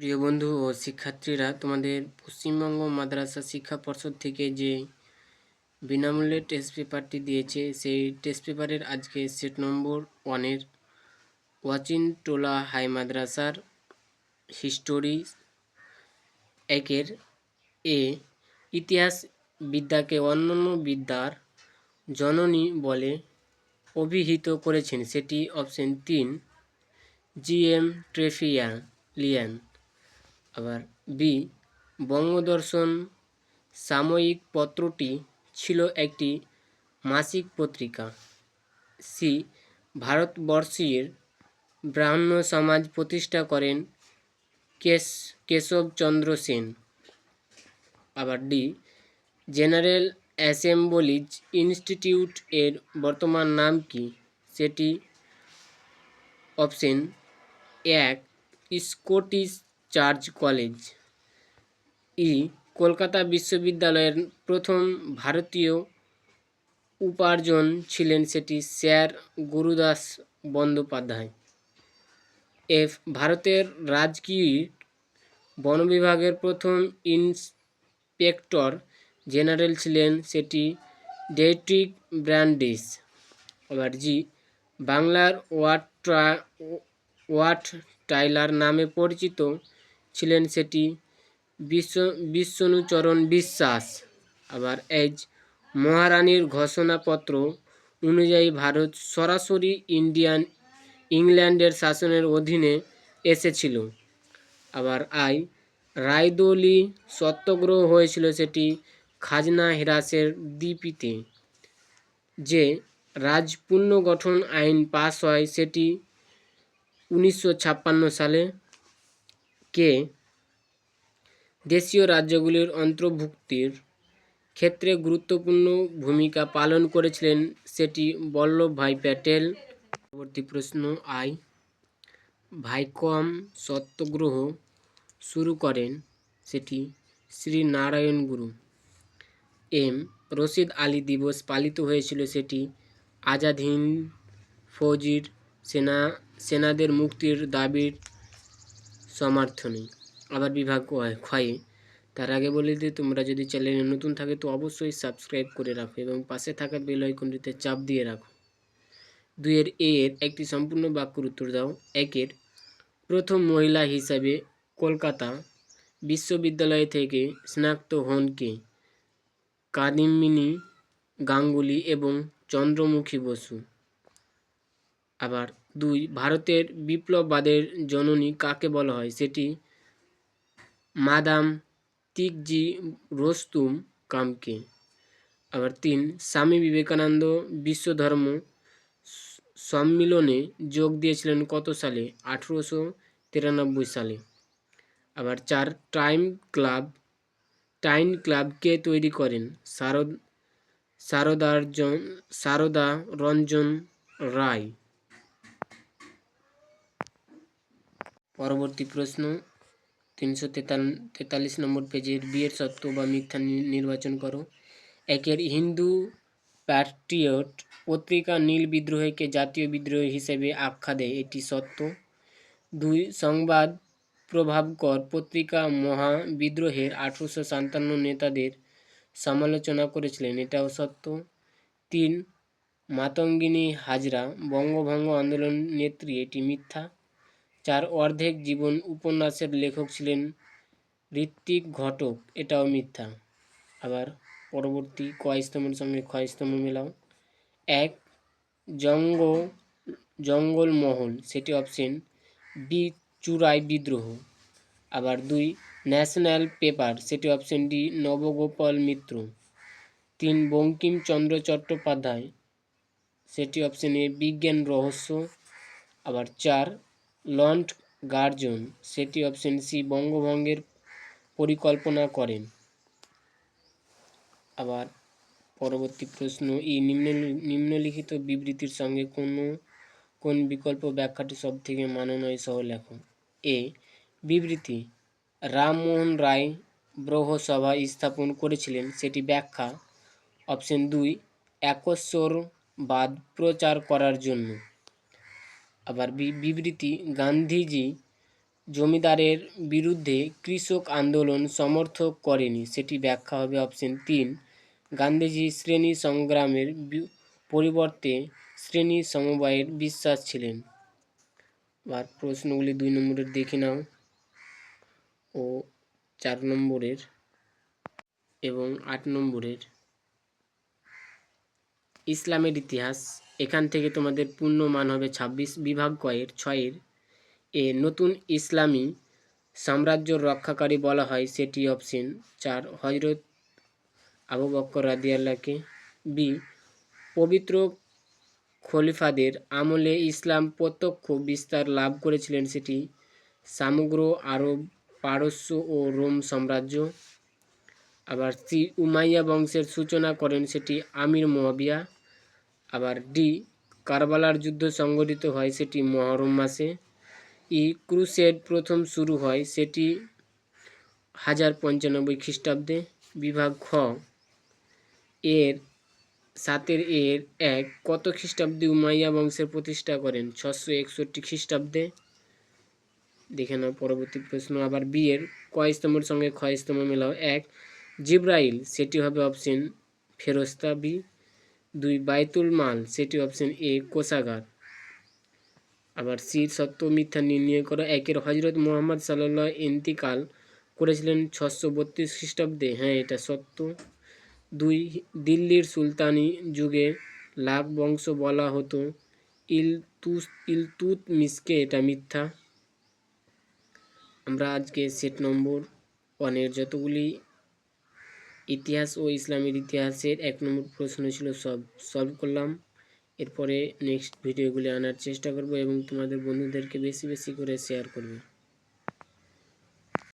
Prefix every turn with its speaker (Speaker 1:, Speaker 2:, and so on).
Speaker 1: প্রিয় বন্ধু ও শিক্ষার্থীরা, তোমাদের পশ্চিমবঙ্গ মাদ্রাসা শিক্ষা পর্ষদ থেকে যে বিনামূল্যে টেস্ট পেপারটি দিয়েছে, সেই টেস্ট পেপারের আজকে সেট নম্বর ওয়ানের ওয়াচিন টোলা হাই মাদ্রাসার হিস্টোরি একের এ, ইতিহাস বিদ্যাকে অন্যান্য বিদ্যার জননী বলে অভিহিত করেছেন। সেটি অপশন তিন জি এম ট্রেফিয়া লিয়ান আবার বি, বঙ্গদর্শন সাময়িক পত্রটি ছিল একটি মাসিক পত্রিকা। সি, ভারতবর্ষের ব্রাহ্ম সমাজ প্রতিষ্ঠা করেন কেশ কেশবচন্দ্র সেন। আবার ডি, জেনারেল অ্যাসেম্বলিজ ইনস্টিটিউট এর বর্তমান নাম কি? সেটি অপশন এক, স্কটিশ চার্চ কলেজ। ই কলকাতা বিশ্ববিদ্যালয়ের প্রথম ভারতীয় উপার্জন ছিলেন সেটি স্যার গুরুদাস বন্দ্যোপাধ্যায়। এফ ভারতের রাজকীয় বন বিভাগের প্রথম ইন্সপেক্টর জেনারেল ছিলেন সেটি ডেট্রিক ব্র্যান্ডিস। আবার জি বাংলার ওয়াট ওয়াট টাইলার নামে পরিচিত ছিলেন সেটি বিশ্ব বিশ্বনুচরণ বিশ্বাস। আবার এজ মহারানীর ঘোষণাপত্র অনুযায়ী ভারত সরাসরি ইন্ডিয়ান, ইংল্যান্ডের শাসনের অধীনে এসেছিল। আবার আই রায়দলি সত্যগ্রহ হয়েছিল সেটি খাজনা হ্রাসের দ্বীপিতে যে রাজ পুনর্গঠন আইন পাস হয় সেটি উনিশশো ছাপ্পান্ন সালে কে দেশীয় রাজ্যগুলির অন্তর্ভুক্তির ক্ষেত্রে গুরুত্বপূর্ণ ভূমিকা পালন করেছিলেন সেটি বল্লভভাই প্যাটেল। পরবর্তী প্রশ্ন, আই ভাইকম সত্যগ্রহ শুরু করেন সেটি শ্রী নারায়ণ গুরু। এম, রশিদ আলী দিবস পালিত হয়েছিল সেটি আজাদ হিন্দ ফৌজির সেনা, সেনাদের মুক্তির দাবির সমর্থনে আবার বিভাগ ক্ষয়ে তার আগে বলে দিই, তোমরা যদি চ্যানেলে নতুন থাকে, তো অবশ্যই সাবস্ক্রাইব করে রাখো এবং পাশে থাকা বেল আইকনটিতে চাপ দিয়ে রাখো। দুইয়ের এ এর একটি সম্পূর্ণ বাক্যর উত্তর দাও। একের প্রথম মহিলা হিসাবে কলকাতা বিশ্ববিদ্যালয় থেকে স্নাক্ত হন কে কাদিমিনী গাঙ্গুলি এবং চন্দ্রমুখী বসু। আবার দুই, ভারতের বিপ্লববাদের জননী কাকে বলা হয়? সেটি মাদাম তিকজি রোস্তুম কামকে। আবার তিন, স্বামী বিবেকানন্দ বিশ্বধর্ম সম্মিলনে যোগ দিয়েছিলেন কত সালে? আঠেরোশো তিরানব্বই সালে। আবার চার, টাইম ক্লাব টাইম ক্লাব কে তৈরি করেন? শারদ শারদার্জন শারদা রঞ্জন রায়। পরবর্তী প্রশ্ন, তিনশো তেতাল্লিশ নম্বর পেজের বিয়ের সত্য বা মিথ্যা নির্বাচন করো। একের হিন্দু প্যাট্রিয়ট পত্রিকা নীল বিদ্রোহীকে জাতীয় বিদ্রোহ হিসেবে আখ্যা দেয়, এটি সত্য। দুই, সংবাদ প্রভাবকর পত্রিকা মহা বিদ্রোহের আঠেরোশো সাতান্ন নেতাদের সমালোচনা করেছিলেন, এটাও সত্য। তিন, মাতঙ্গিনী হাজরা বঙ্গভঙ্গ আন্দোলন নেত্রী, এটি মিথ্যা। চার অর্ধেক জীবন উপন্যাসের লেখক ছিলেন ঋত্বিক ঘটক। এটাও মিথ্যা। আবার পরবর্তী ক সঙ্গে খ স্তম্ভ মেলাও। এক, জঙ্গ, জঙ্গলমহল, সেটি অপশন বি চূড়াই বিদ্রোহ। আবার দুই, ন্যাশনাল পেপার, সেটি অপশন ডি, নবগোপাল মিত্র। তিন, বঙ্কিমচন্দ্র চট্টোপাধ্যায়, সেটি অপশন এ, বিজ্ঞান, রহস্য। আবার চার লন্ড গার্জন সেটি অপশন সি বঙ্গভঙ্গের পরিকল্পনা করেন। আবার পরবর্তী প্রশ্ন, এই নিম্ন, নিম্নলিখিত বিবৃতির সঙ্গে কোনো, কোন বিকল্প ব্যাখ্যাটি সব থেকে মাননয় সহ লেখো এ, বিবৃতি, রামমোহন রায় ব্রহসভা স্থাপন করেছিলেন, সেটি ব্যাখ্যা, অপশন দুই একস্বরবাদ প্রচার করার জন্য। আবার বিবৃতি, গান্ধীজি জমিদারের বিরুদ্ধে কৃষক আন্দোলন সমর্থক করেনি। সেটি ব্যাখ্যা হবে অপশন তিন। গান্ধীজি শ্রেণি সংগ্রামের পরিবর্তে শ্রেণি সমবায়ের বিশ্বাস ছিলেন। আর প্রশ্নগুলি দুই নম্বরের দেখে নাও ও চার নম্বরের এবং আট নম্বরের। ইসলামের ইতিহাস। এখান থেকে তোমাদের পূর্ণ মান হবে ছাব্বিশ বিভাগ কয়ের ছয়ের। এ নতুন ইসলামী সাম্রাজ্য রক্ষাকারী বলা হয় সেটি অপশন চার হজরত আবু বক্কর রাদিয়াল্লাহকে। বি, পবিত্র খলিফাদের আমলে ইসলাম প্রত্যক্ষ বিস্তার লাভ করেছিলেন সেটি সমগ্র আরব, পারস্য ও রোম সাম্রাজ্য। আবার সি উমাইয়া বংশের সূচনা করেন সেটি আমির মোয়াবিয়া। আবার ডি কারবালার যুদ্ধ সংগঠিত হয় সেটি মহরম মাসে। ই ক্রুসেড প্রথম শুরু হয় সেটি হাজার পঞ্চানব্বই খ্রিস্টাব্দে। বিভাগ খ এর সাতের এর এক কত খ্রিস্টাব্দে উমাইয়া বংশের প্রতিষ্ঠা করেন? ছশো একষট্টি খ্রিস্টাব্দে। দেখে নাও পরবর্তী প্রশ্ন। আবার বিয়ের কয় স্তম্ভের সঙ্গে ক্ষয় স্তম্ভ মেলাও এক। জিব্রাইল, সেটি হবে অপশন ফেরস্তা বি দুই, বাইতুল মাল, সেটি অপশন এ, কোষাগার। আবার সি, সত্য মিথ্যা নির্ণয় করো। একের হজরত মোহাম্মদ সাল্লাহ ইন্তিকাল করেছিলেন ছশো বত্রিশ খ্রিস্টাব্দে। হ্যাঁ এটা সত্য। দুই, দিল্লির সুলতানি যুগে লাভ বংশ বলা হতো। ইলতুস ইলতুত মিসকে, এটা মিথ্যা। আমরা আজকে সেট নম্বর ওয়ানের যতগুলি ইতিহাস ও ইসলামের ইতিহাসের এক নম্বর প্রশ্ন ছিল সব সলভ করলাম। এরপরে নেক্সট ভিডিওগুলি আনার চেষ্টা করব এবং তোমাদের বন্ধুদেরকে বেশি বেশি করে শেয়ার করবে।